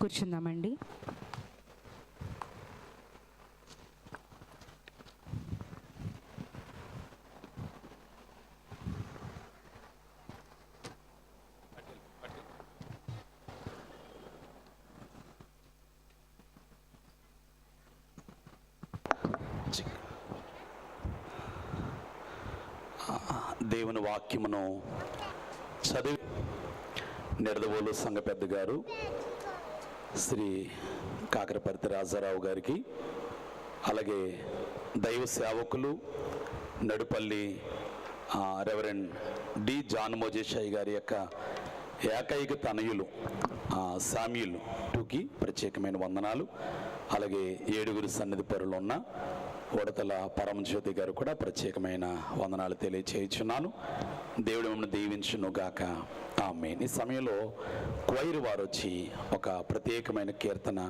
కూర్చుందామండి. దేవుని వాక్యమును చదివి నిర్దవోలు సంఘ పెద్ద గారు శ్రీ కాకరపర్తి రాజారావు గారికి అలాగే దైవ సేవకులు Nadupalli reverend D John Mojeshayi గారి యొక్క ఏకైక తనయులు సామ్యులు టూకి ప్రత్యేకమైన వందనాలు. అలాగే ఏడుగురు సన్నిధి పరులు ఉన్న ఉడతల పరమజ్యోతి గారు కూడా ప్రత్యేకమైన వందనాలు తెలియచేయుచున్నాను. దేవుడు మమ్మల్ని దీవించును గాక. ఆమె ఈ సమయంలో క్వైరు వారు వచ్చి ఒక ప్రత్యేకమైన కీర్తన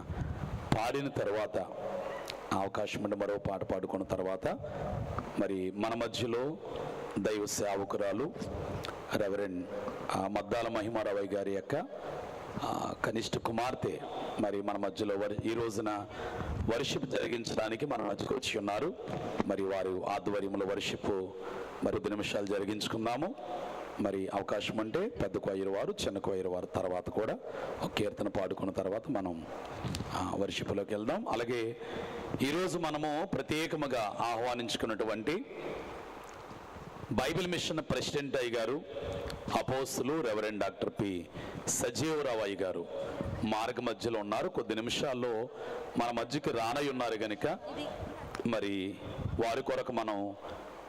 పాడిన తర్వాత అవకాశం ఉంటే మరో పాట పాడుకున్న తర్వాత మరి మన మధ్యలో దైవ సేవకురాలు రెవరెండ్ ఆ, మద్దాల మహిమారావయ్య గారి యొక్క కనిష్ట కుమార్తె మరి మన మధ్యలో వరి ఈ రోజున వర్షిప్ జరిగించడానికి మన మధ్యకు వచ్చి ఉన్నారు. మరి వారు ఆధ్వర్యంలో వర్షిప్ మరి నిమిషాలు జరిగించుకుందాము మరి అవకాశం ఉంటే పెద్ద కొయ్యరు వారు చిన్న కొయ్యరు వారు తర్వాత కూడా ఒక కీర్తన పాడుకున్న తర్వాత మనం వర్షిపులోకి వర్షిప్లోకి వెళ్దాం. అలాగే ఈరోజు మనము ప్రత్యేకముగా ఆహ్వానించుకున్నటువంటి బైబిల్ మిషన్ ప్రెసిడెంట్ అయ్య గారు అపోస్తులు రెవరెండ్ డాక్టర్ పి. సజీవరావు అయ్య గారు మార్గ మధ్యలో ఉన్నారు. కొద్ది నిమిషాల్లో మన మధ్యకి రానై ఉన్నారు కనుక మరి వారి కొరకు మనం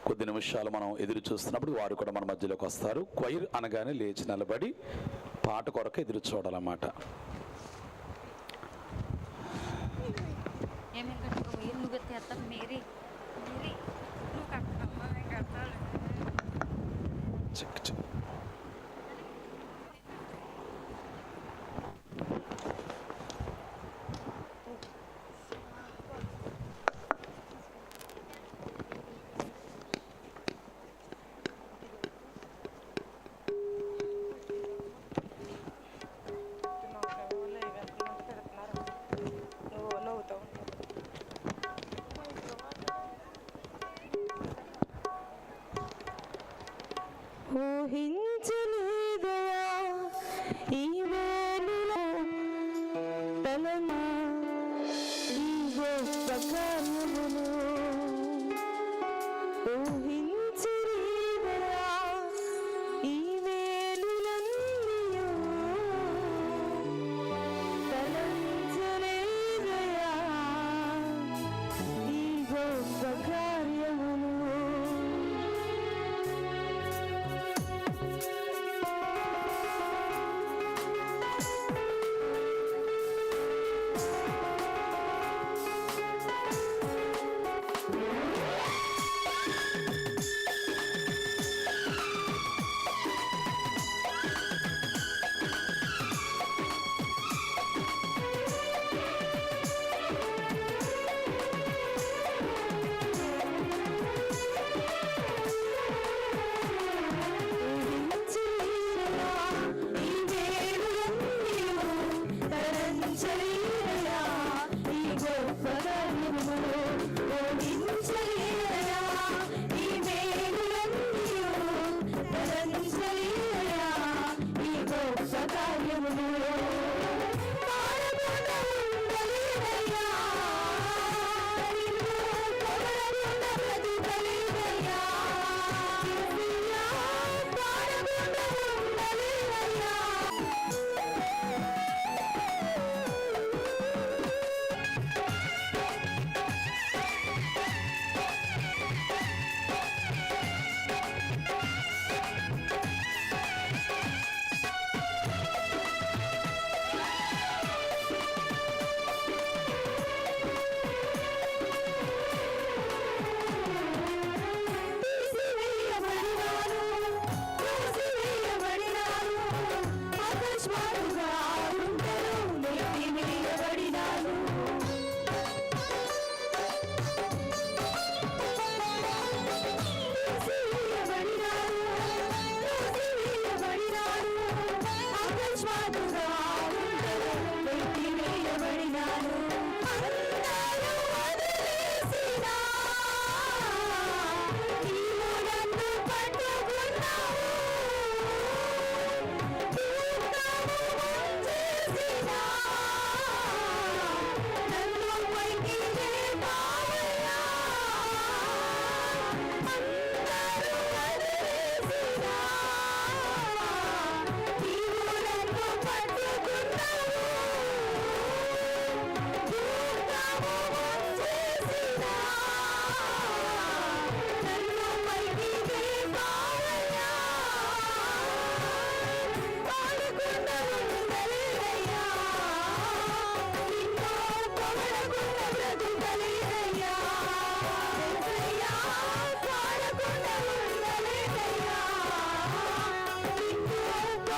కొద్ది నిమిషాలు మనం ఎదురు చూస్తున్నప్పుడు వారు కూడా మన మధ్యలోకి వస్తారు. క్వైర్ అనగానే లేచి నిలబడి పాట కొరకు ఎదురు చూడాలన్నమాట. Mary. tick, tick, Thank you. Argentina!